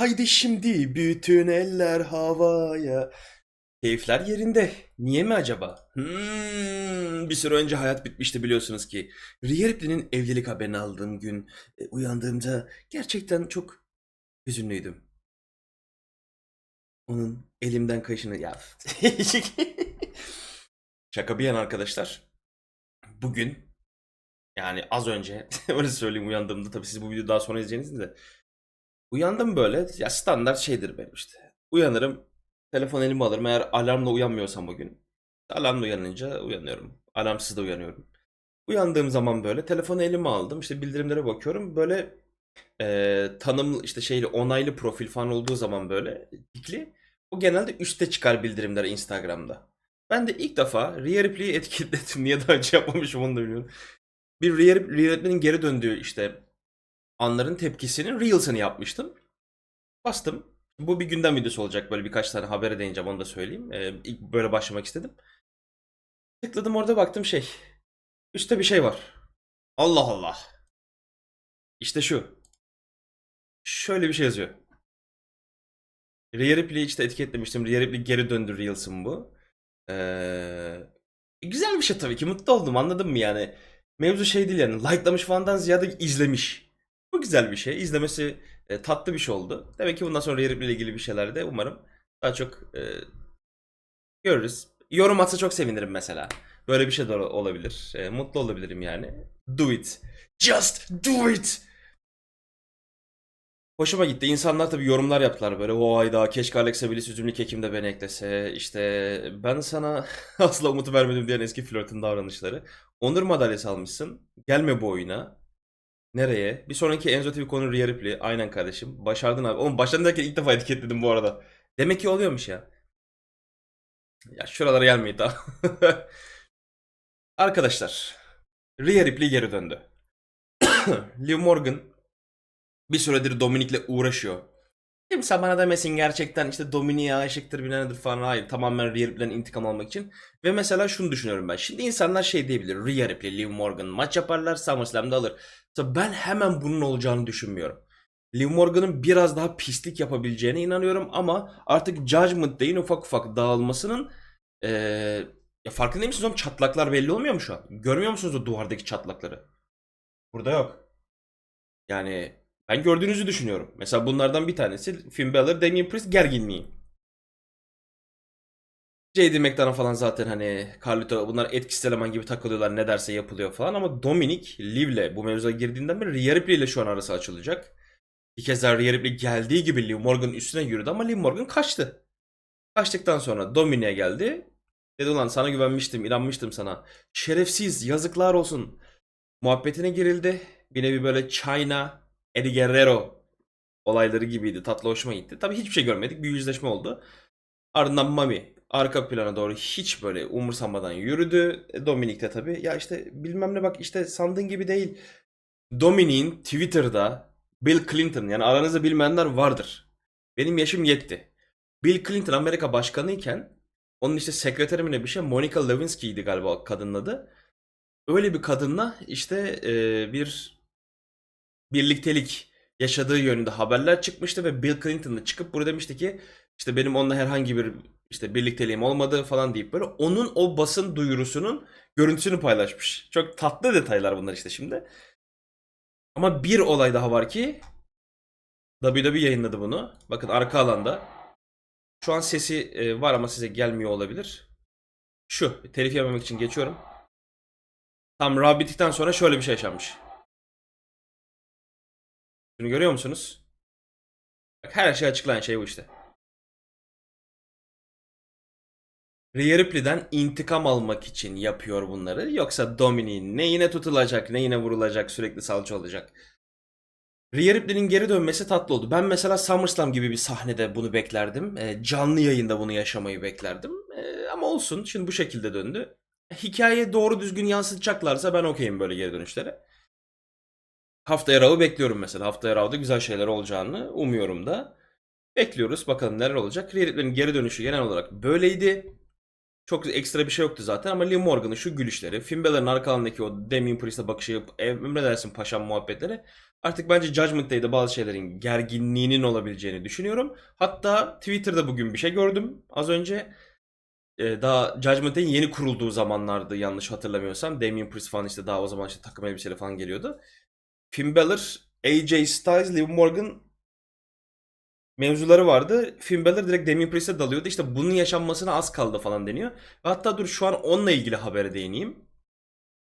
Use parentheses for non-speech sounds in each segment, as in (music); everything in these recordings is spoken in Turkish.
Haydi şimdi bütün eller havaya. Keyifler yerinde. Niye mi acaba? Hmm, bir süre önce hayat bitmişti biliyorsunuz ki. Rhea Ripley'nin evlilik haberini aldığım gün e, uyandığımda gerçekten çok hüzünlüydüm. Onun elimden kaşını ya. (laughs) Şaka bir yana arkadaşlar. Bugün yani az önce (laughs) öyle söyleyeyim uyandığımda tabii siz bu videoyu daha sonra izleyeceğiniz de uyandım böyle ya standart şeydir benim işte. Uyanırım telefon elime alırım eğer alarmla uyanmıyorsam bugün. Alarmla uyanınca uyanıyorum. Alarmsız da uyanıyorum. Uyandığım zaman böyle telefonu elime aldım işte bildirimlere bakıyorum böyle e, tanım işte şeyli onaylı profil falan olduğu zaman böyle tikli o genelde üstte çıkar bildirimler Instagram'da. Ben de ilk defa Rhea Ripley'i etiketledim. (laughs) Niye daha önce yapmamışım onu da bilmiyorum. Bir Ripley'nin geri döndüğü işte anların tepkisinin Reels'ını yapmıştım. Bastım. Bu bir gündem videosu olacak. Böyle birkaç tane habere değineceğim onu da söyleyeyim. Ee, ilk böyle başlamak istedim. Tıkladım orada baktım şey. Üstte bir şey var. Allah Allah. İşte şu. Şöyle bir şey yazıyor. Rhea Ripley'i işte etiketlemiştim. Rhea Ripley geri döndü Reels'ım bu. Ee, güzel bir şey tabii ki. Mutlu oldum anladın mı yani? Mevzu şey değil yani. Like'lamış falandan ziyade izlemiş. Bu güzel bir şey. İzlemesi e, tatlı bir şey oldu. Demek ki bundan sonra ile ilgili bir şeyler de umarım daha çok e, görürüz. Yorum atsa çok sevinirim mesela. Böyle bir şey de olabilir. E, mutlu olabilirim yani. Do it. Just do it. Hoşuma gitti. İnsanlar tabii yorumlar yaptılar böyle. O ayda keşke Alexa Bliss üzümlü kekim de beni eklese. İşte ben sana (laughs) asla umut vermedim diyen eski flörtün davranışları. Onur madalyası almışsın. Gelme bu oyuna. Nereye? Bir sonraki Enzo TV konu Rhea Ripley. Aynen kardeşim. Başardın abi. Oğlum derken ilk defa etiketledim bu arada. Demek ki oluyormuş ya. Ya şuralara gelmeyin daha. (laughs) Arkadaşlar. Rhea Ripley geri döndü. (clears throat) Liv Morgan bir süredir Dominik'le uğraşıyor. Kimse bana demesin gerçekten işte Dominik'e aşıktır bilenedir falan. Hayır tamamen Rhea Ripley'den intikam almak için. Ve mesela şunu düşünüyorum ben. Şimdi insanlar şey diyebilir. Rhea Ripley, Liv Morgan maç yaparlar SummerSlam'da alır. Mesela ben hemen bunun olacağını düşünmüyorum. Liv Morgan'ın biraz daha pislik yapabileceğine inanıyorum ama artık Judgment Day'in ufak ufak dağılmasının eee ya farkında mısınız oğlum? Çatlaklar belli olmuyor mu şu an? Görmüyor musunuz o duvardaki çatlakları? Burada yok. Yani ben gördüğünüzü düşünüyorum. Mesela bunlardan bir tanesi Finn Balor, Damian Priest gerginliği. JD McDonough falan zaten hani Carlito bunlar etkisiz eleman gibi takılıyorlar ne derse yapılıyor falan ama Dominic Liv'le bu mevzuya girdiğinden beri Rhea Ripley ile şu an arası açılacak. Bir kez daha Rhea Ripley geldiği gibi Liv Morgan üstüne yürüdü ama Liv Morgan kaçtı. Kaçtıktan sonra Dominic'e geldi. Dedi ulan sana güvenmiştim, inanmıştım sana. Şerefsiz, yazıklar olsun. Muhabbetine girildi. Bir nevi böyle China, Eddie Guerrero olayları gibiydi. Tatlı hoşuma gitti. Tabii hiçbir şey görmedik. Bir yüzleşme oldu. Ardından Mami arka plana doğru hiç böyle umursamadan yürüdü. E, Dominik de tabii. Ya işte bilmem ne bak işte sandığın gibi değil. Dominik'in Twitter'da Bill Clinton yani aranızda bilmeyenler vardır. Benim yaşım yetti. Bill Clinton Amerika başkanı iken onun işte sekreteri mi ne bir şey Monica Lewinsky'ydi galiba kadının adı. Öyle bir kadınla işte e, bir birliktelik yaşadığı yönünde haberler çıkmıştı ve Bill Clinton da çıkıp burada demişti ki işte benim onunla herhangi bir işte birlikteliğim olmadı falan deyip böyle onun o basın duyurusunun görüntüsünü paylaşmış. Çok tatlı detaylar bunlar işte şimdi. Ama bir olay daha var ki WWE yayınladı bunu. Bakın arka alanda. Şu an sesi e, var ama size gelmiyor olabilir. Şu telif yememek için geçiyorum. Tam Raw bittikten sonra şöyle bir şey yaşanmış. Şunu görüyor musunuz? Bak her şey açıklayan şey bu işte. Rhea Ripley'den intikam almak için yapıyor bunları. Yoksa Dominic'in ne yine tutulacak ne yine vurulacak sürekli salça olacak. Rhea Ripley'nin geri dönmesi tatlı oldu. Ben mesela SummerSlam gibi bir sahnede bunu beklerdim. E, canlı yayında bunu yaşamayı beklerdim. E, ama olsun şimdi bu şekilde döndü. Hikaye doğru düzgün yansıtacaklarsa ben okeyim böyle geri dönüşlere. Haftaya Raw'ı bekliyorum mesela. Haftaya Raw'da güzel şeyler olacağını umuyorum da. Bekliyoruz bakalım neler olacak. Rhea Ripley'nin geri dönüşü genel olarak böyleydi. Çok ekstra bir şey yoktu zaten ama Liv Morgan'ın şu gülüşleri, Finn Balor'ın arkalarındaki o Damien Priest'e bakışı, emredersin paşam muhabbetleri artık bence Judgment Day'de bazı şeylerin gerginliğinin olabileceğini düşünüyorum. Hatta Twitter'da bugün bir şey gördüm az önce. Ee, daha Judgment Day'in yeni kurulduğu zamanlardı yanlış hatırlamıyorsam. Damien Priest falan işte daha o zaman işte takım elbiseyle falan geliyordu. Finn Balor, AJ Styles, Liv Morgan mevzuları vardı. Finn Balor direkt Damien Priest'e dalıyordu. İşte bunun yaşanmasına az kaldı falan deniyor. Ve hatta dur şu an onunla ilgili habere değineyim.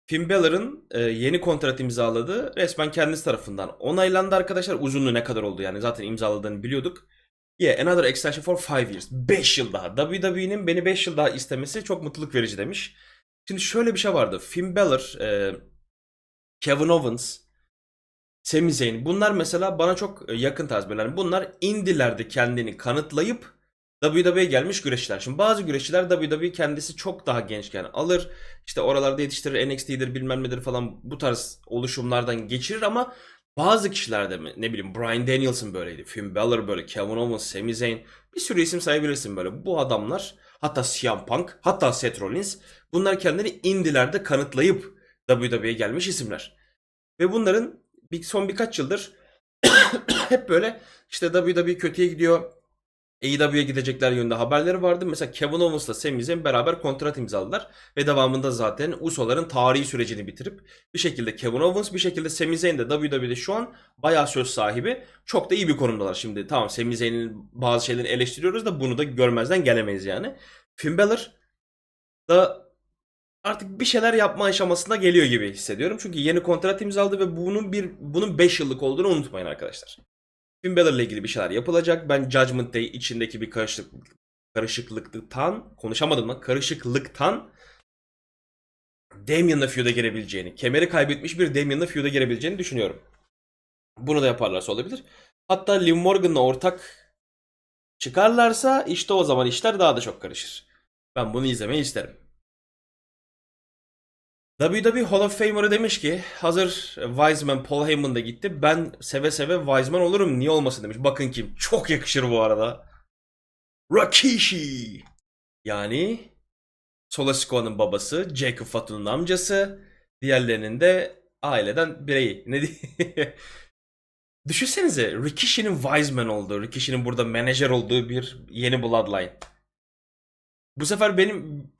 Finn Balor'ın e, yeni kontrat imzaladığı resmen kendisi tarafından onaylandı arkadaşlar. Uzunluğu ne kadar oldu yani zaten imzaladığını biliyorduk. Yeah, another extension for 5 years. 5 yıl daha. WWE'nin beni 5 yıl daha istemesi çok mutluluk verici demiş. Şimdi şöyle bir şey vardı. Finn Balor, e, Kevin Owens, Sami Zayn. Bunlar mesela bana çok e, yakın. Yani bunlar indilerde kendini kanıtlayıp WWE'ye gelmiş güreşçiler. Şimdi bazı güreşçiler WWE kendisi çok daha gençken alır. İşte oralarda yetiştirir NXT'dir bilmem nedir falan bu tarz oluşumlardan geçirir ama bazı kişiler de mi? Ne bileyim Bryan Danielson böyleydi. Finn Balor böyle. Kevin Owens, Sami Zayn. Bir sürü isim sayabilirsin böyle. Bu adamlar hatta CM Punk hatta Seth Rollins bunlar kendini indilerde kanıtlayıp WWE'ye gelmiş isimler. Ve bunların bir, son birkaç yıldır (coughs) hep böyle işte WWE kötüye gidiyor. AEW'ye gidecekler yönünde haberleri vardı. Mesela Kevin Owens'la Sami Zayn beraber kontrat imzaladılar. Ve devamında zaten USO'ların tarihi sürecini bitirip bir şekilde Kevin Owens bir şekilde Sami Zayn de WWE'de şu an bayağı söz sahibi. Çok da iyi bir konumdalar şimdi. Tamam Sami Zayn'in bazı şeylerini eleştiriyoruz da bunu da görmezden gelemeyiz yani. Finn Balor da artık bir şeyler yapma aşamasına geliyor gibi hissediyorum. Çünkü yeni kontrat imzaladı ve bunun bir bunun 5 yıllık olduğunu unutmayın arkadaşlar. Finn Balor'la ilgili bir şeyler yapılacak. Ben Judgment Day içindeki bir karışıklık, karışıklıktan, konuşamadım lan, karışıklıktan Damien'la feud'a girebileceğini, kemeri kaybetmiş bir Damien'la feud'a girebileceğini düşünüyorum. Bunu da yaparlarsa olabilir. Hatta Liv Morgan'la ortak çıkarlarsa işte o zaman işler daha da çok karışır. Ben bunu izlemeyi isterim. WWE Hall of Famer'ı demiş ki hazır Wiseman Paul Heyman da gitti. Ben seve seve Wiseman olurum niye olmasın demiş. Bakın kim çok yakışır bu arada. Rakishi. Yani Solo Sikoa'nın babası, Jacob Fatu'nun amcası, diğerlerinin de aileden bireyi. Ne diye? (laughs) Düşünsenize Rikishi'nin Wiseman olduğu, Rikishi'nin burada menajer olduğu bir yeni Bloodline. Bu sefer benim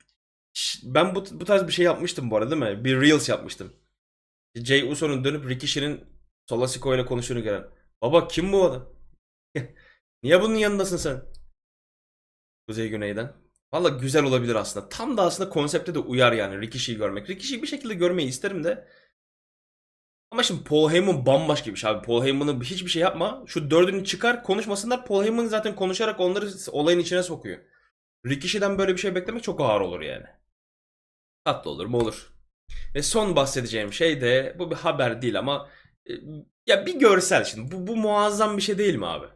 ben bu, bu tarz bir şey yapmıştım bu arada değil mi? Bir Reels yapmıştım. Jay Uso'nun dönüp Rikishi'nin Solasiko ile konuştuğunu gören. Baba kim bu adam? (laughs) Niye bunun yanındasın sen? Kuzey Güney'den. Valla güzel olabilir aslında. Tam da aslında konsepte de uyar yani Rikishi'yi görmek. Rikishi'yi bir şekilde görmeyi isterim de. Ama şimdi Paul Heyman bambaşka bir şey abi. Paul Heyman'ı hiçbir şey yapma. Şu dördünü çıkar konuşmasınlar. Paul Heyman zaten konuşarak onları olayın içine sokuyor. Rikishi'den böyle bir şey beklemek çok ağır olur yani. Tatlı olur mu olur. Ve son bahsedeceğim şey de bu bir haber değil ama e, ya bir görsel şimdi. Bu, bu muazzam bir şey değil mi abi?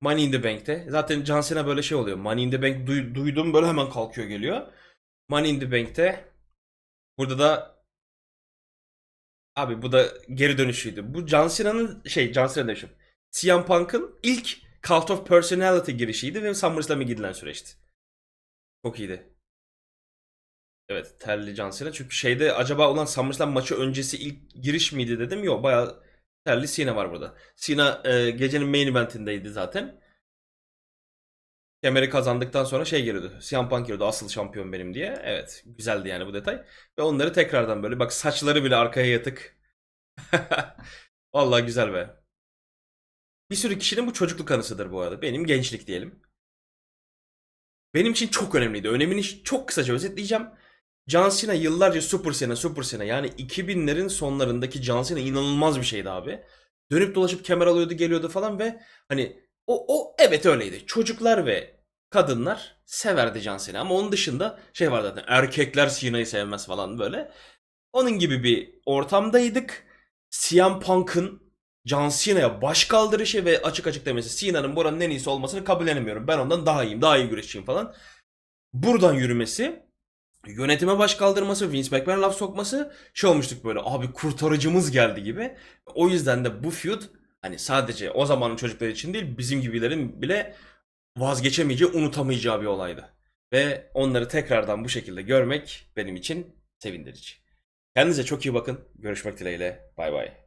Money in the Bank'te. Zaten John böyle şey oluyor. Money in the Bank duy- duydum böyle hemen kalkıyor geliyor. Money in the Bank'te burada da abi bu da geri dönüşüydü. Bu John Cena'nın şey John Cena demişim. CM Punk'ın ilk Cult of Personality girişiydi ve SummerSlam'a gidilen süreçti. Çok iyiydi. Evet terli Cena. Çünkü şeyde acaba olan SummerSlam maçı öncesi ilk giriş miydi dedim. Yok bayağı terli Cena var burada. Cena e, gecenin main eventindeydi zaten. Kemeri kazandıktan sonra şey giriyordu. CM Punk giriyordu asıl şampiyon benim diye. Evet güzeldi yani bu detay. Ve onları tekrardan böyle bak saçları bile arkaya yatık. (laughs) Vallahi güzel be. Bir sürü kişinin bu çocukluk anısıdır bu arada. Benim gençlik diyelim. Benim için çok önemliydi. Önemini çok kısaca özetleyeceğim. John Cena yıllarca Super Cena, Super Cena yani 2000'lerin sonlarındaki John Cena inanılmaz bir şeydi abi. Dönüp dolaşıp kemer alıyordu, geliyordu falan ve hani o, o evet öyleydi. Çocuklar ve kadınlar severdi John Cena ama onun dışında şey var zaten erkekler Cena'yı sevmez falan böyle. Onun gibi bir ortamdaydık. CM Punk'ın John Cena'ya baş kaldırışı ve açık açık demesi Cena'nın buranın en iyisi olmasını kabullenemiyorum. Ben ondan daha iyiyim, daha iyi güreşçiyim falan. Buradan yürümesi, yönetime baş kaldırması, Vince McMahon laf sokması şey olmuştuk böyle abi kurtarıcımız geldi gibi. O yüzden de bu feud hani sadece o zamanın çocukları için değil bizim gibilerin bile vazgeçemeyeceği, unutamayacağı bir olaydı. Ve onları tekrardan bu şekilde görmek benim için sevindirici. Kendinize çok iyi bakın. Görüşmek dileğiyle. Bay bay.